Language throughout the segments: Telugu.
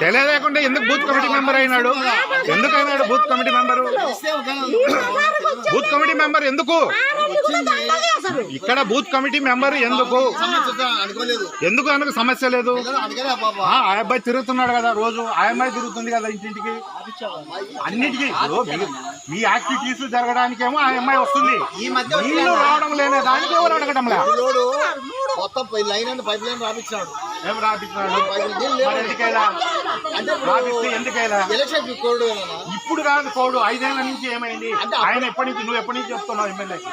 తెలియలేకుండా ఎందుకు బూత్ కమిటీ మెంబర్ అయినాడు? ఎందుకు అయినాడు booth committee member? Booth committee member ఎందుకు? ఇక్కడ బూత్ కమిటీ మెంబర్ ఎందుకు? ఎందుకు అనకు సమస్య లేదు? ఆ అబ్బాయి తిరుగుతున్నాడు కదా రోజు ఆ అమ్మాయి తిరుగుతుంది కదా ఇంటింటికి. అన్నిటికీ. మీ- యాక్టివిటీస్ జరగడానికేమో ఆ అమ్మాయి వస్తుంది. రావడం లేనే దానికి ఎవరు అడగడం లే పిల్లోడు మొత్తం పై- లైన్ అంటే పైప్ లైన్ రాపించాడు ఏం రాపిస్తున్నాడు? ఎందుకైనా? అంటే ఇప్పుడు రాపిస్తే ఎందుకైనా? ఎలక్షన్ కోడ్ కదా ఇప్పుడు కాదు కోడు ఐదేళ్ళ నుంచి ఏమైంది? ఆయన ఎప్పటి నుంచి నువ్వు ఎప్పటి నుంచి చెప్తున్నావు ఎమ్మెల్యేకి?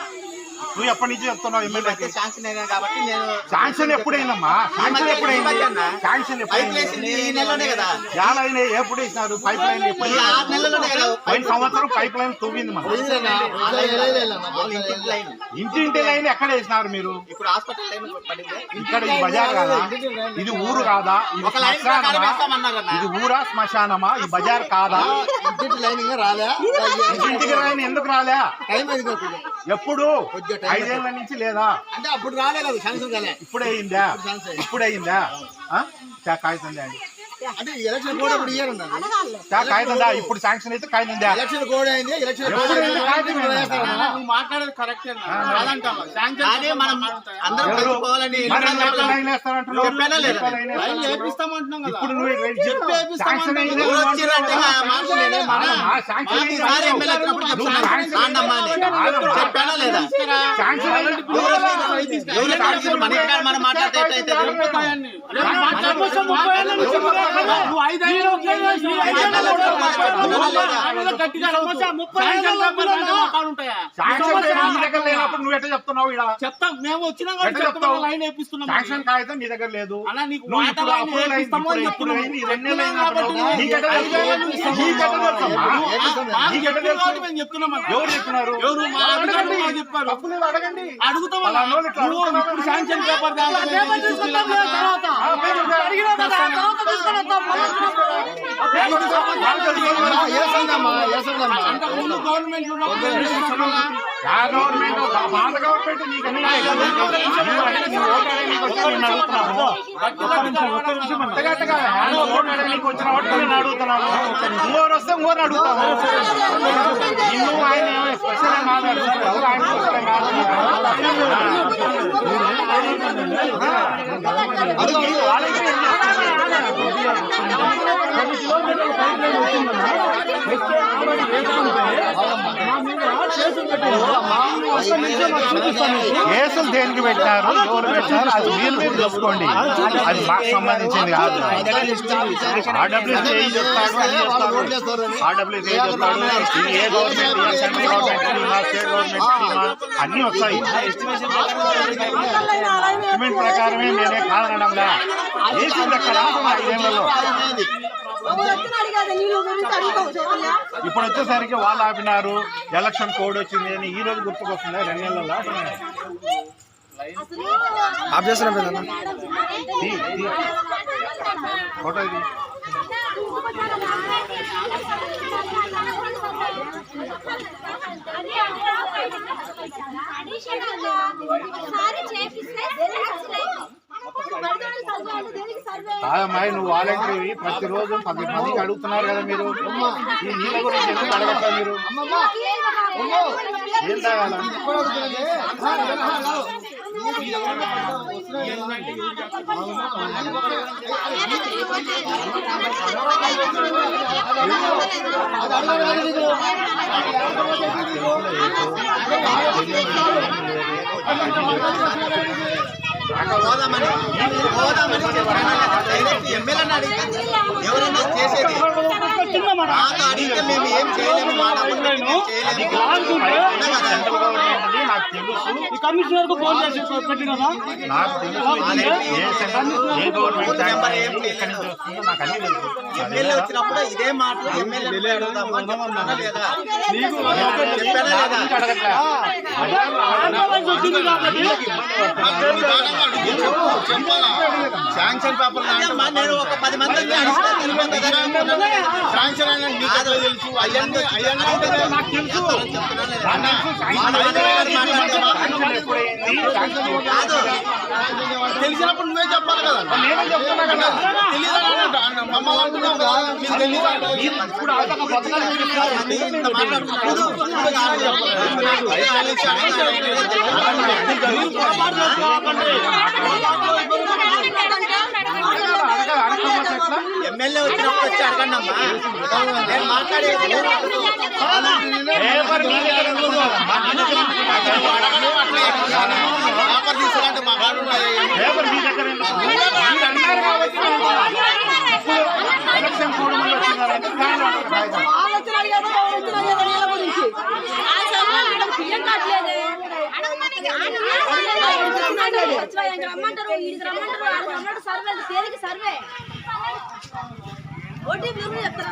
నువ్వు ఎప్పటి నుంచి చెప్తున్నావు ఎమ్మెల్యేకి? శాంక్షన్ అయినా కాబట్టి నేను శాంక్షన్ ఎప్పుడైందమ్మా? శాంక్షన్ ఎప్పుడైంది? శాంక్షన్ పైప్ ఎప్పుడైంది? ఈ నెలలోనే కదా. చాలా అయినా ఎప్పుడు వేసినారు? పైప్ లైన్ ఎప్పుడు ఈ ఆరు నెలల్లోనే కదా. పోయిన సంవత్సరం పైప్ లైన్ తవ్వింది మన లైన్. ఇంటింటి లైన్ ఎక్కడ వేసినారు మీరు? ఇప్పుడు హాస్పిటల్ లైన్ ఇక్కడ ఈ బజార్ కాదా? ఇది ఊరు కాదా? ఇది ఇది ఊరా శ్మశానమా? ఈ బజార్ కాదా? ఇంటింటి లైన్ రాలే. ఇంటింటికి లైన్ ఎందుకు రాలే. ఎప్పుడు? ఐదేళ్ళ నుంచి లేదా? అంటే అప్పుడు రాలే కదా శాంక్షన్ కాలే ఇప్పుడే అయిందా. ఇప్పుడే అయిందా కాగితం దా అండి కాగితం ఇప్పుడు శాంక్షన్ అయితే కాగితం ఎలక్షన్ కోడ్ అయింది ఎలక్షన్ మాట్లాడేది కరెక్టే? చెప్పానా లేదా? నువ్వు ఎట్లా చెప్తున్నావు చెప్తాం మేము వచ్చినా? లైన్ వేపిస్తున్నాం శాంక్షన్ కాగితం నీ దగ్గర లేదు అలా నీకు చెప్తున్నారు అడుగుతాం అలా అన్న. అన్నోళ్ళు ఇట్లా నువ్వు అడుగుతావు. ఇప్పుడు శాంక్షన్ పేపర్ తేవాలి. ఆ, పేరు ఉందా? ఏసందమ్మా ఏసందమ్మా అంతకుముందు గవర్నమెంట్ ఉన్నప్పుడు యా గవర్నమెంట్ ఆ పాత గవర్నమెంట్ నీకు అన్ని నువ్వు అడిగి నువ్వు ఓటు అడిగి నీకు వచ్చి నేను అడుగుతున్నాను. అంతగట్టగా యాడో ఓటు అడిగి నీకు వచ్చిన ఓటు నేను అడుగుతున్నాను ఇంకోరు వస్తే ఇంకోరు అడుగుతాను నిన్ను ఆయన ఏమో స్పెషల్ ఏం మాట్లాడుతున్నారు ఎవరు ఆయన స్పెషల్ ఏం మాట్లాడుతున్నారు కేసులు దేనికి పెట్టారు? ఎవరు పెట్టారు? అది మీరు మీరు చూసుకోండి. అది మాకు సంబంధించింది కాదు. ఆర్డబ్ల్యూసీ ఏం చెప్తాడు అని చెప్తాడు ఆర్డబ్ల్యూసీ ఏం చెప్తాడు ఇది ఏ గవర్నమెంట్ ఇది సెంట్రల్ గవర్నమెంట్ స్కీమా స్టేట్ గవర్నమెంట్ స్కీమా అన్నీ వస్తాయి. ఎస్టిమేట్ ప్రకారమే వేసింది అక్కడ ఐదేళ్ళలో ఇప్పుడు వచ్చేసరికి వాళ్ళు ఆపినారు. ఎలక్షన్ కోడ్ వచ్చింది అని ఈ రోజు గుర్తుకొస్తుంది రెండు నెలల్లో ఆఫ్. ఫోటో ఇది. కాదమ్మాయి నువ్వు వాలంటీర్ ప్రతిరోజు పది మందికి అడుగుతున్నారు కదా మీరు ఈ నీళ్ళ గురించి ఎందుకు అడగట్లేదు మీరు ఏం తాగాల పోదామని చెప్పానా లేదా? డైరెక్ట్ ఎమ్మెల్యేని అడిగితే ఎవరైనా చేసేది? అడిగితే మేము ఏం చేయలేము మా డబ్బులు పెట్టి మేము చేయలేము. సెంట్రల్ గవర్నమెంట్ నాకు తెలుసు కమిషనర్కు ఫోన్ చేసి పెట్టినదా నాకు తెలుసు ఇది ఏ సెంట్రల్ ఏ గవర్నమెంట్ ట్యాంక్ అనేది ఎక్కడి నుంచి వస్తుందో నాకు అన్ని తెలుసు ఎమ్మెల్యే వచ్చినప్పుడు ఇదే మాటలు ఎమ్మెల్యే అడుగుతాము లేదా చెప్పానా లేదా శాంక్షన్ పేపర్ నేను ఒక పది మంది. శాంక్షన్ అయినా నీకు తెలుసు ఎప్పుడు- కాదు తెలిసినప్పుడు నువ్వే చెప్పాలి కదా? ఎమ్మెల్యే వచ్చినప్పుడు వచ్చి అడగండి అమ్మా నేను మాట్లాడేది తీసుకురంటే మా కాడ ఉన్నాయి పేపర్ మీ దగ్గర ఎందుకు? మీరు అన్నారు కాబట్టి నేను ఎలక్షన్ కోడ్ ముందు వచ్చినారంటే కాగితం. రమ్మంటారు రమ్మంటారు సర్వే తేలికి సర్వే ఓటీపీ చెప్తారా